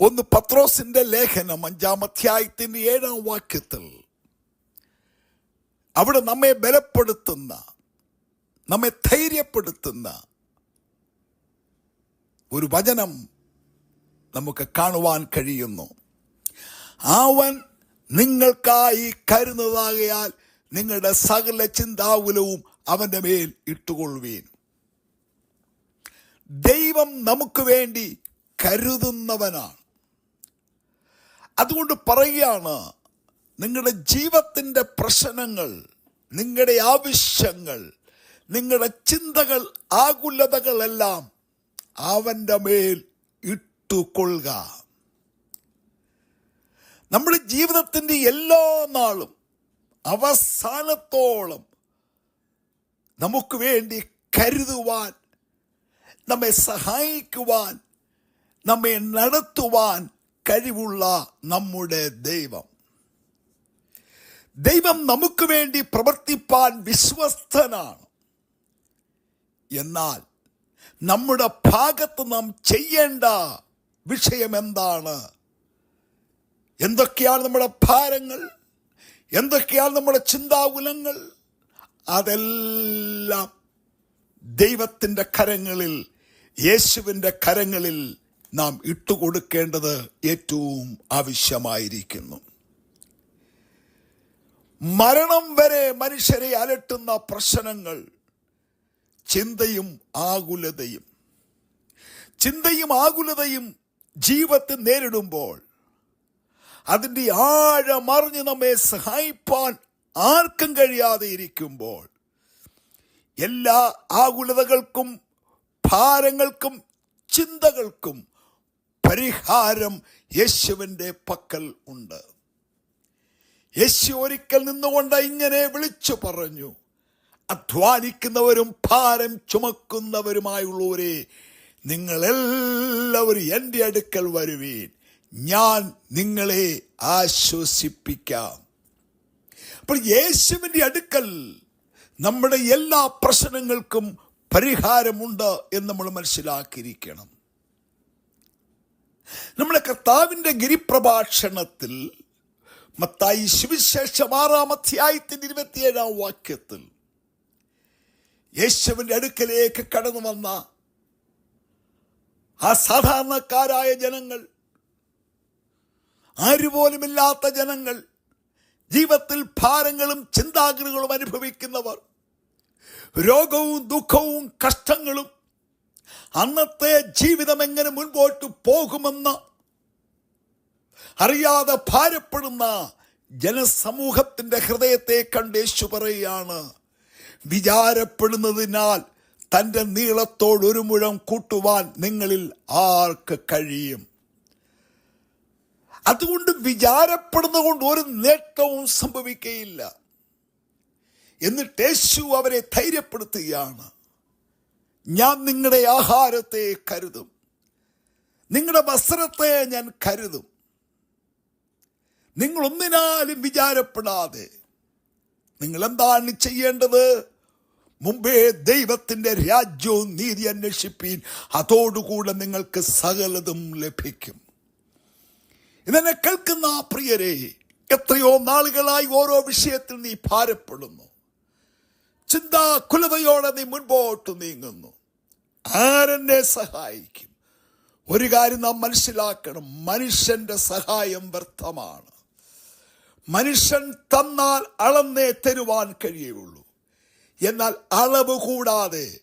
ഒന്ന് പത്രോസിന്റെ ലേഖനം അഞ്ചാം അധ്യായത്തിന്റെ ഏഴാം വാക്യത്തിൽ. അവിടെ നമ്മെ ബലപ്പെടുത്തുന്ന നമ്മെ ധൈര്യപ്പെടുത്തുന്ന ഒരു വചനം നമുക്ക് കാണുവാൻ കഴിയുന്നു. അവൻ നിങ്ങൾക്കായി കരുന്നതാകയാൽ നിങ്ങളുടെ സകല ചിന്താകുലവും അവന്റെ മേൽ ഇട്ടുകൊള്ളുവീൻ. ദൈവം നമുക്ക് വേണ്ടി കരുതുന്നവനാണ്. അതുകൊണ്ട് പറയുകയാണ് നിങ്ങളുടെ ജീവിതത്തിന്റെ പ്രശ്നങ്ങൾ നിങ്ങളുടെ ആവശ്യങ്ങൾ നിങ്ങളുടെ ചിന്തകൾ ആകുലതകളെല്ലാം അവന്റെ മേൽ ഇട്ടുകൊള്ളുക. നമ്മുടെ ജീവിതത്തിന്റെ എല്ലാ നാളും അവസാനത്തോളം നമുക്ക് വേണ്ടി കരുതുവാൻ നമ്മെ സഹായിക്കുവാൻ നമ്മെ നടത്തുവാൻ കഴിവുള്ള നമ്മുടെ ദൈവം. ദൈവം നമുക്ക് വേണ്ടി പ്രവർത്തിപ്പാൻ വിശ്വസ്തനാണ്. എന്നാൽ നമ്മുടെ ഭാഗത്ത് നാം ചെയ്യേണ്ട വിഷയം എന്താണ്? എന്തൊക്കെയാണ് നമ്മുടെ ഭാരങ്ങൾ? എന്തൊക്കെയാണ് നമ്മുടെ ചിന്താകുലങ്ങൾ? അതെല്ലാം ദൈവത്തിന്റെ കരങ്ങളിൽ യേശുവിന്റെ കരങ്ങളിൽ നാം ഇട്ടുകൊടുക്കേണ്ടത് ഏറ്റവും ആവശ്യമായിരിക്കുന്നു. മരണം വരെ മനുഷ്യരെ അലട്ടുന്ന പ്രശ്നങ്ങൾ ചിന്തയും ആകുലതയും. ചിന്തയും ആകുലതയും ജീവിതത്തിൽ നേരിടുമ്പോൾ അതിന്റെ ആഴമറിഞ്ഞ് നമ്മെ സഹായിപ്പാൻ ആർക്കും കഴിയാതെ ഇരിക്കുമ്പോൾ എല്ലാ ആകുലതകൾക്കും ഭാരങ്ങൾക്കും ചിന്തകൾക്കും പരിഹാരം യേശുവിന്റെ പക്കൽ ഉണ്ട്. യേശു ഒരിക്കൽ നിന്നുകൊണ്ട് ഇങ്ങനെ വിളിച്ചു പറഞ്ഞു അധ്വാനിക്കുന്നവരും ഭാരം ചുമക്കുന്നവരുമായുള്ളവരെ നിങ്ങളെല്ലാവരും എന്റെ അടുക്കൽ വരുവീൻ. ഞാൻ നിങ്ങളെ ആശ്വസിപ്പിക്കാം. അപ്പോൾ യേശുവിന്റെ അടുക്കൽ നമ്മുടെ എല്ലാ പ്രശ്നങ്ങൾക്കും പരിഹാരമുണ്ട് എന്ന് നമ്മൾ മനസ്സിലാക്കിയിരിക്കണം. നമ്മുടെ കർത്താവിന്റെ ഗിരിപ്രഭാഷണത്തിൽ മത്തായി സുവിശേഷം ആറാം അധ്യായത്തിന്റെ ഇരുപത്തിയേഴാം വാക്യത്തിൽ യേശുവിന്റെ അടുക്കലേക്ക് കടന്നു വന്ന ആ സാധാരണക്കാരായ ജനങ്ങൾ ആരുപോലുമില്ലാത്ത ജനങ്ങൾ ജീവിതത്തിൽ ഭാരങ്ങളും ചിന്താഗതികളും അനുഭവിക്കുന്നവർ രോഗവും ദുഃഖവും കഷ്ടങ്ങളും അന്നത്തെ ജീവിതം എങ്ങനെ മുൻപോട്ട് പോകുമെന്ന് അറിയാതെ ഭാരപ്പെടുന്ന ജനസമൂഹത്തിന്റെ ഹൃദയത്തെ കണ്ട് യേശു പറയുകയാണ് വിചാരപ്പെടുന്നതിനാൽ തന്റെ നീളത്തോട് ഒരു മുഴം കൂട്ടുവാൻ നിങ്ങളിൽ ആർക്ക് കഴിയും? അതുകൊണ്ട് വിചാരപ്പെടുന്ന കൊണ്ട് ഒരു നേട്ടവും സംഭവിക്കയില്ല എന്നിട്ട് യേശു അവരെ ധൈര്യപ്പെടുത്തുകയാണ്. ഞാൻ നിങ്ങളുടെ ആഹാരത്തെ കരുതും. നിങ്ങളുടെ വസ്ത്രത്തെ ഞാൻ കരുതും. നിങ്ങൾ ഒന്നിനാലും വിചാരപ്പെടാതെ നിങ്ങൾ എന്താണ് ചെയ്യേണ്ടത്? മുമ്പേ ദൈവത്തിന്റെ രാജ്യവും നീതി അന്വേഷിപ്പീൻ അതോടുകൂടെ നിങ്ങൾക്ക് സകലതും ലഭിക്കും. ഇതെന്നെ കേൾക്കുന്ന പ്രിയരെ എത്രയോ നാളുകളായി ഓരോ വിഷയത്തിൽ നീ ഭാരപ്പെടുന്നു. ചിന്താ കുലതയോടെ നീ മുൻപോട്ട് നീങ്ങുന്നു. ആരെന്നെ സഹായിക്കും? ഒരു കാര്യം നാം മനസ്സിലാക്കണം. മനുഷ്യന്റെ സഹായം വ്യർത്ഥമാണ്. മനുഷ്യൻ തന്നാൽ അളന്നേ തരുവാൻ കഴിയുള്ളൂ. എന്നാൽ അളവ് കൂടാതെ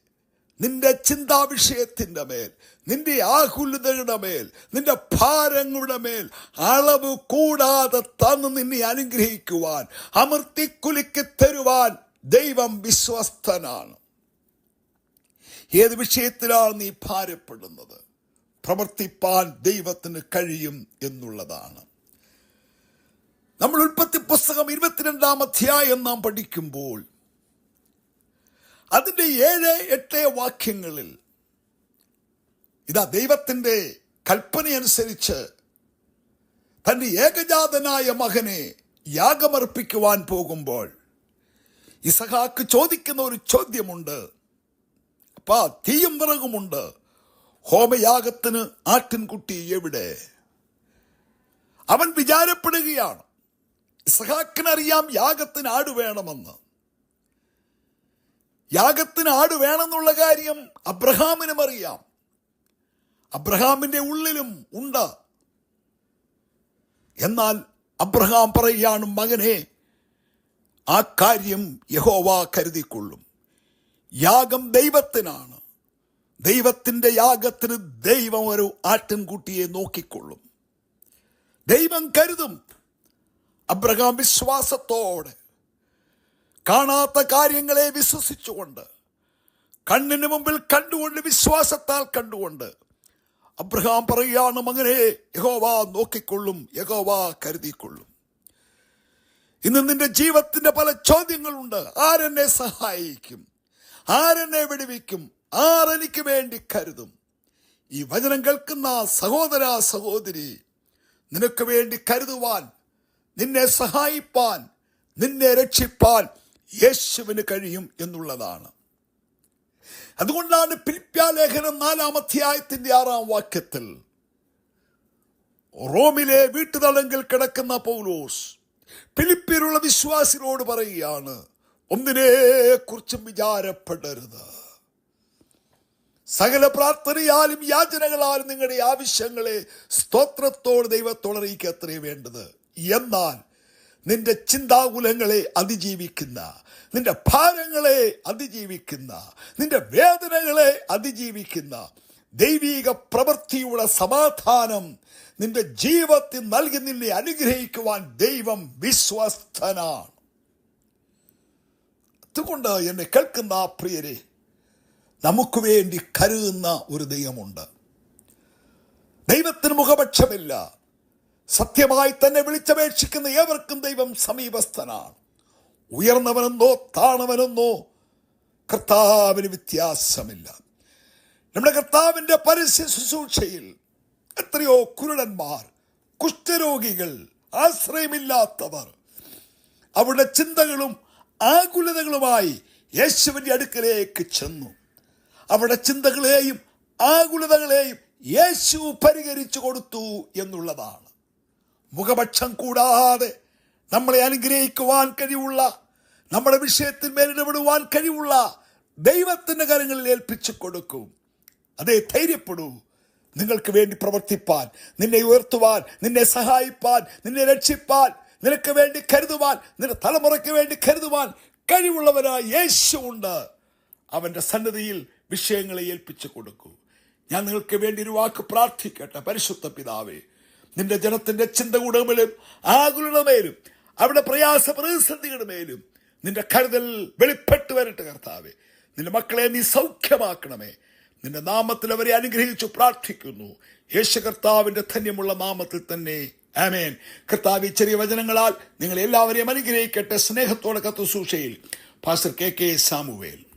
നിന്റെ ചിന്താ വിഷയത്തിന്റെ മേൽ നിന്റെ ആകുലതയുടെ മേൽ നിന്റെ ഭാരങ്ങളുടെ മേൽ അളവ് കൂടാതെ തന്ന് നിന്നെ അനുഗ്രഹിക്കുവാൻ അമർത്തിക്കുലുക്കി തരുവാൻ ദൈവം വിശ്വസ്തനാണ്. ഏത് വിഷയത്തിലാണ് നീ ഭാരപ്പെടുന്നത്? പ്രവർത്തിപ്പാൻ ദൈവത്തിന് കഴിയും എന്നുള്ളതാണ്. നമ്മൾ ഉൽപ്പത്തി പുസ്തകം ഇരുപത്തിരണ്ടാം അധ്യായം നാം പഠിക്കുമ്പോൾ അതിന്റെ ഏഴ് എട്ട് വാക്യങ്ങളിൽ ഇതാ ദൈവത്തിന്റെ കൽപ്പനയനുസരിച്ച് തന്റെ ഏകജാതനായ മകനെ യാഗമർപ്പിക്കുവാൻ പോകുമ്പോൾ ഇസഹാക്ക് ചോദിക്കുന്ന ഒരു ചോദ്യമുണ്ട്. തീയും വിറകുമുണ്ട്. ഹോമയാഗത്തിന് ആട്ടിൻകുട്ടി എവിടെ? അവൻ വിചാരപ്പെടുകയാണ് ഇസഹാക്കിനറിയാം യാഗത്തിന് ആട് വേണമെന്ന്. യാഗത്തിന് ആട് വേണമെന്നുള്ള കാര്യം അബ്രഹാമിനും അറിയാം. അബ്രഹാമിന്റെ ഉള്ളിലും ഉണ്ട്. എന്നാൽ അബ്രഹാം പറയുകയാണ് മകനെ ആ കാര്യം യഹോവ കരുതിക്കൊള്ളും. യാഗം ദൈവത്തിനാണ്. ദൈവത്തിന്റെ യാഗത്തിന് ദൈവം ഒരു ആട്ടിൻകുട്ടിയെ നോക്കിക്കൊള്ളും. ദൈവം കരുതും അബ്രഹാം വിശ്വാസത്തോടെ കാണാത്ത കാര്യങ്ങളെ വിശ്വസിച്ചുകൊണ്ട് കണ്ണിന് മുമ്പിൽ കണ്ടുകൊണ്ട് വിശ്വാസത്താൽ കണ്ടുകൊണ്ട് അബ്രഹാം പറയുകയാണ് മകനെ യഹോവ നോക്കിക്കൊള്ളും യഹോവ കരുതിക്കൊള്ളും. ഇന്ന് നിന്റെ ജീവിതത്തിന്റെ പല ചോദ്യങ്ങളുണ്ട്. ആരെന്നെ സഹായിക്കും? ആരെന്നെ വിടുവിക്കും? ആരെനിക്ക് വേണ്ടി കരുതും. ഈ വചനം കേൾക്കുന്ന സഹോദര സഹോദരി നിനക്ക് വേണ്ടി കരുതുവാൻ നിന്നെ സഹായിപ്പാൻ നിന്നെ രക്ഷിപ്പാൻ യേശുവിന് കഴിയും എന്നുള്ളതാണ്. അതുകൊണ്ടാണ് പിൽപ്യാലേഖനം നാലാം അധ്യായത്തിന്റെ ആറാം വാക്യത്തിൽ റോമിലെ വീട്ടുതളങ്കിൽ കിടക്കുന്ന പൗലോസ് പിലിപ്പിലുള്ള വിശ്വാസിനോട് പറയുകയാണ് ഒന്നിനെ കുറിച്ചും വിചാരപ്പെടരുത്. സകല പ്രാർത്ഥനയാലും യാചനകളാലും നിങ്ങളുടെ ആവശ്യങ്ങളെ സ്തോത്രത്തോട് ദൈവത്തോട് അറിയിക്കുക വേണ്ടത്. എന്നാൽ നിന്റെ ചിന്താകുലങ്ങളെ അതിജീവിക്കുന്ന നിന്റെ ഭാരങ്ങളെ അതിജീവിക്കുന്ന നിന്റെ വേദനകളെ അതിജീവിക്കുന്ന ദൈവീക പ്രവൃത്തിയുടെ സമാധാനം നിന്റെ ജീവിതത്തിൽ നൽകി നിന്നെ അനുഗ്രഹിക്കുവാൻ ദൈവം വിശ്വസ്തനാണ്. അതുകൊണ്ട് എന്നെ കേൾക്കുന്ന പ്രിയരെ നമുക്ക് വേണ്ടി കരുതുന്ന ഒരു ദൈവമുണ്ട്. ദൈവത്തിന് മുഖപക്ഷമില്ല. സത്യമായി തന്നെ വിളിച്ചപേക്ഷിക്കുന്ന ഏവർക്കും ദൈവം സമീപസ്ഥനാണ്. ഉയർന്നവനെന്നോ താണവനെന്നോ കർത്താവിന് വ്യത്യാസമില്ല. നമ്മുടെ കർത്താവിന്റെ പരസ്യ ശുശ്രൂഷയിൽ എത്രയോ കുരുടന്മാർ കുഷ്ഠരോഗികൾ ആശ്രയമില്ലാത്തവർ അവരുടെ ചിന്തകളും ആകുലതകളുമായി യേശുവിന്റെ അടുക്കലേക്ക് ചെന്നു. അവിടെ ചിന്തകളെയും ആകുലതകളെയും യേശു പരിഹരിച്ചു കൊടുത്തു എന്നുള്ളതാണ്. മുഖപക്ഷം കൂടാതെ നമ്മളെ അനുഗ്രഹിക്കുവാൻ കഴിവുള്ള നമ്മുടെ വിഷയത്തിൽ മേലിടപെടുവാൻ കഴിവുള്ള ദൈവത്തിന്റെ കരങ്ങളിൽ ഏൽപ്പിച്ചു കൊടുക്കും. അതേ ധൈര്യപ്പെടൂ. നിങ്ങൾക്ക് വേണ്ടി പ്രവർത്തിപ്പാൻ നിന്നെ ഉയർത്തുവാൻ നിന്നെ സഹായിപ്പാൻ നിന്നെ രക്ഷിപ്പാൻ നിനക്ക് വേണ്ടി കരുതുവാൻ നിന്റെ തലമുറയ്ക്ക് വേണ്ടി കരുതുവാൻ കഴിവുള്ളവനായ യേശു ഉണ്ട്. അവന്റെ സന്നദ്ധിയിൽ വിഷയങ്ങളെ ഏൽപ്പിച്ചു കൊടുക്കൂ. ഞാൻ നിങ്ങൾക്ക് വേണ്ടി ഒരു വാക്ക് പ്രാർത്ഥിക്കട്ടെ പരിശുദ്ധ പിതാവേ. നിന്റെ ജനത്തിന്റെ ചിന്തകളുടെ മേലും ആകുലയുടെ മേലും അവിടെ പ്രയാസ പ്രതിസന്ധികളുടെ മേലും നിന്റെ കരുതൽ വെളിപ്പെട്ട് വരട്ടെ കർത്താവേ. നിന്റെ മക്കളെ നീ സൗഖ്യമാക്കണമേ. നിന്റെ നാമത്തിൽ അവരെ അനുഗ്രഹിച്ചു പ്രാർത്ഥിക്കുന്നു. യേശു കർത്താവിന്റെ ധന്യമുള്ള നാമത്തിൽ തന്നെ ആമേൻ. കർത്താവ് ചെറിയ വചനങ്ങളാൽ നിങ്ങൾ എല്ലാവരെയും അനുഗ്രഹിക്കട്ടെ. സ്നേഹത്തോടെ കത്തു സൂക്ഷയിൽ. Pastor K K Samuel.